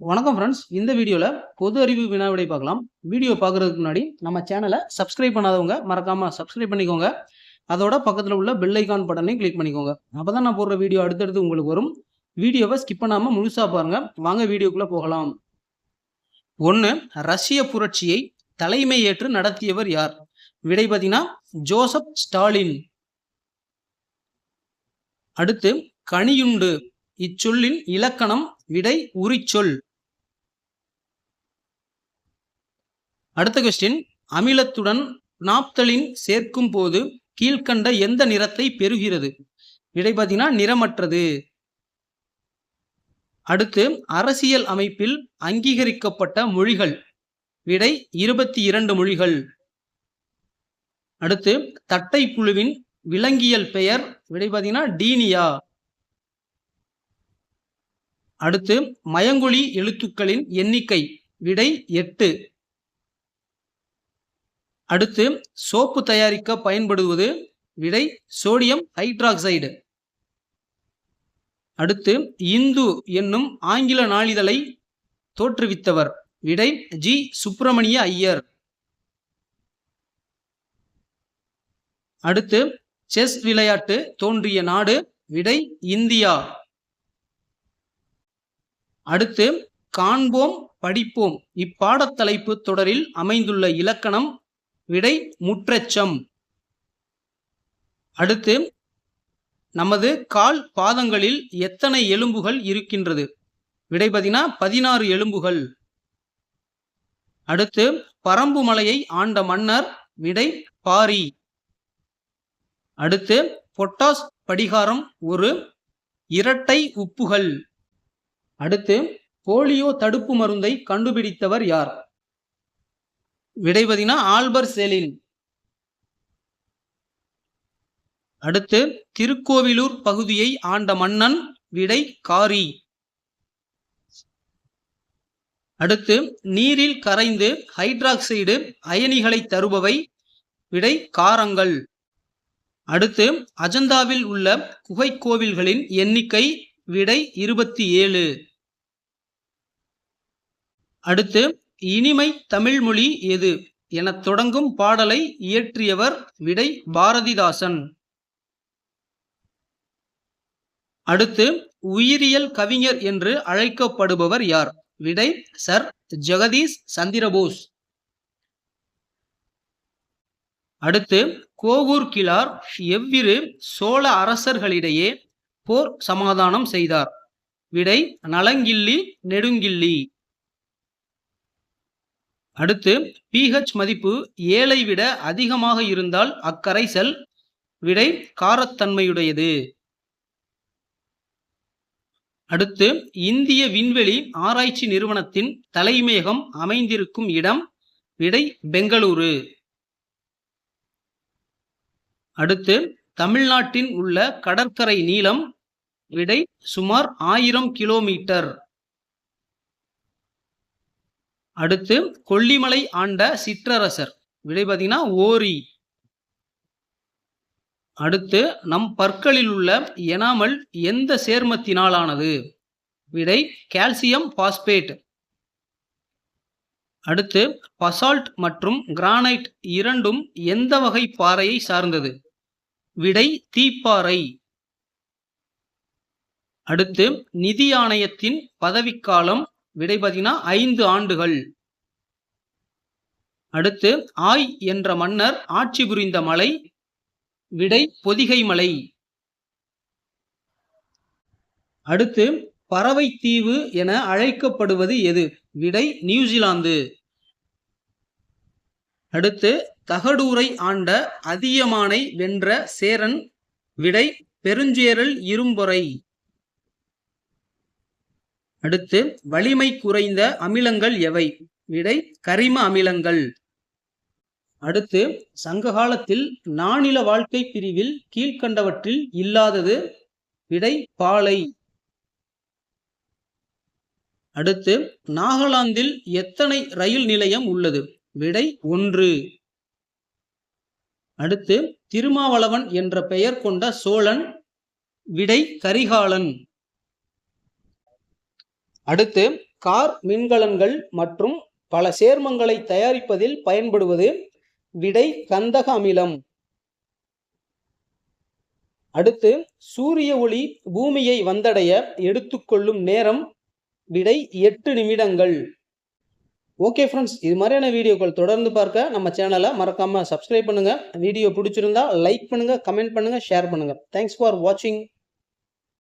வணக்கம் ஃப்ரெண்ட்ஸ் இந்த வீடியோவில் பொது அறிவு வினா விடை பார்க்கலாம். வீடியோ பார்க்குறதுக்கு முன்னாடி நம்ம சேனலை சப்ஸ்கிரைப் பண்ணாதவங்க மறக்காமல் சப்ஸ்கிரைப் பண்ணிக்கோங்க. அதோட பக்கத்தில் உள்ள பெல் ஐக்கான் பட்டனையும் கிளிக் பண்ணிக்கோங்க. அப்போ தான் நான் போடுற வீடியோ அடுத்தடுத்து உங்களுக்கு வரும். வீடியோவை ஸ்கிப் பண்ணாமல் முழுசாக பாருங்கள் வாங்க வீடியோக்குள்ளே போகலாம். ஒன்று ரஷ்ய புரட்சியை தலைமை ஏற்று நடத்தியவர் யார்? விடை பார்த்தீங்கன்னா ஜோசப் ஸ்டாலின். அடுத்து கனியுண்டு. இச்சொல்லின் இலக்கணம் விடை உரிச்சொல். அடுத்த கொஸ்டின் அமிலத்துடன் நாப்தலின் சேர்க்கும் போது கீழ்கண்ட எந்த நிறத்தை பெறுகிறது? விடை பார்த்தீங்கன்னா நிறமற்றது. அடுத்து அரசியல் அமைப்பில் அங்கீகரிக்கப்பட்ட மொழிகள். விடை இருபத்தி இரண்டு மொழிகள். அடுத்து தட்டை புழுவின் விலங்கியல் பெயர். விடை பார்த்தீங்கன்னா டீனியா. அடுத்து மயங்கொழி எழுத்துக்களின் எண்ணிக்கை. விடை எட்டு. அடுத்து சோப்பு தயாரிக்க பயன்படுவது விடை சோடியம் ஹைட்ராக்சைடு. அடுத்து இந்து என்னும் ஆங்கில நாளிதழை தோற்றுவித்தவர் விடை ஜி. சுப்பிரமணிய ஐயர். அடுத்து செஸ் விளையாட்டு தோன்றிய நாடு விடை இந்தியா. அடுத்து காண்போம் படிப்போம். இப்பாடத்தலைப்பு தொடரில் அமைந்துள்ள இலக்கணம் விடை முற்றச்சம். அடுத்து நமது கால் பாதங்களில் எத்தனை எலும்புகள் இருக்கின்றது? விடை பார்த்தீங்கன்னா பதினாறு எலும்புகள். அடுத்து பரம்பு மலையை ஆண்ட மன்னர் விடை பாரி. அடுத்து பொட்டாஸ் படிகாரம் ஒரு இரட்டை உப்புகள். அடுத்து போலியோ தடுப்பு மருந்தை கண்டுபிடித்தவர் யார்? விடைபதினா ஆல்பர் செலின். அடுத்து திருக்கோவிலூர் பகுதியை ஆண்ட மன்னன் விடை காரி. அடுத்து நீரில் கரைந்து ஹைட்ராக்சைடு அயனிகளை தருபவை விடை காரங்கள். அடுத்து அஜந்தாவில் உள்ள குகை கோவில்களின் எண்ணிக்கை விடை இருபத்தி ஏழு. அடுத்து இனிமை தமிழ்மொழி எது? எனத் தொடங்கும் பாடலை இயற்றியவர் விடை பாரதிதாசன். அடுத்து உயிரியல் கவிஞர் என்று அழைக்கப்படுபவர் யார்? விடை சர். ஜெகதீஷ் சந்திரபோஸ். அடுத்து கோவூர் கிளார் எவ்விரு சோழ அரசர்களிடையே போர் சமாதானம் செய்தார். விடை நலங்கிள்ளி நெடுங்கிள்ளி அடுத்து பிஹெச் மதிப்பு ஏழை விட அதிகமாக இருந்தால் அக்கரைசல் விடை காரத்தன்மையுடையது. அடுத்து இந்திய விண்வெளி ஆராய்ச்சி நிறுவனத்தின் தலைமையகம் அமைந்திருக்கும் இடம் விடை பெங்களூரு. அடுத்து தமிழ்நாட்டின் உள்ள கடற்கரை நீளம் விடை சுமார் ஆயிரம் கிலோமீட்டர். அடுத்து கொல்லிமலை ஆண்ட சிற்றரசர். விடை பார்த்தீங்கன்னா ஓரி. அடுத்து நம் பற்களில் உள்ள எனாமல் எந்த சேர்மத்தினாலானது? விடை கால்சியம் பாஸ்பேட் அடுத்து பசால்ட் மற்றும் கிரானைட் இரண்டும் எந்த வகை பாறையை சார்ந்தது? விடை தீப்பாறை. அடுத்து நிதி ஆணையத்தின் பதவிக்காலம் விடை பார்த்தீங்கன்னா ஐந்து ஆண்டுகள். அடுத்து ஆய் என்ற மன்னர் ஆட்சி புரிந்த மலை விடை பொதிகை மலை. அடுத்து பறவை தீவு என அழைக்கப்படுவது எது? விடை நியூசிலாந்து. அடுத்து தகடூரை ஆண்ட அதியமானை வென்ற சேரன் விடை பெருஞ்சேரல் இரும்பொறை. அடுத்து வலிமை குறைந்த அமிலங்கள் எவை? விடை கரிம அமிலங்கள். அடுத்து சங்ககாலத்தில் நானில வாழ்க்கை பிரிவில் கீழ்கண்டவற்றில் இல்லாதது. விடை பாலை. அடுத்து நாகாலாந்தில் எத்தனை ரயில் நிலையம் உள்ளது? விடை ஒன்று. அடுத்து திருமாவளவன் என்ற பெயர் கொண்ட சோழன். விடை கரிகாலன். அடுத்து கார் மின்கலன்கள் மற்றும் பல சேர்மங்களை தயாரிப்பதில் பயன்படுவது விடை கந்தக அமிலம். அடுத்து சூரிய ஒளி பூமியை வந்தடைய எடுத்துக்கொள்ளும் நேரம் விடை எட்டு நிமிடங்கள். ஓகே ஃப்ரெண்ட்ஸ் இது மாதிரியான வீடியோக்கள் தொடர்ந்து பார்க்க நம்ம சேனலை மறக்காமல் சப்ஸ்கிரைப் பண்ணுங்கள் வீடியோ பிடிச்சிருந்தா லைக் பண்ணுங்கள் கமெண்ட் பண்ணுங்கள் ஷேர் பண்ணுங்கள் தேங்க்ஸ் ஃபார் வாட்சிங்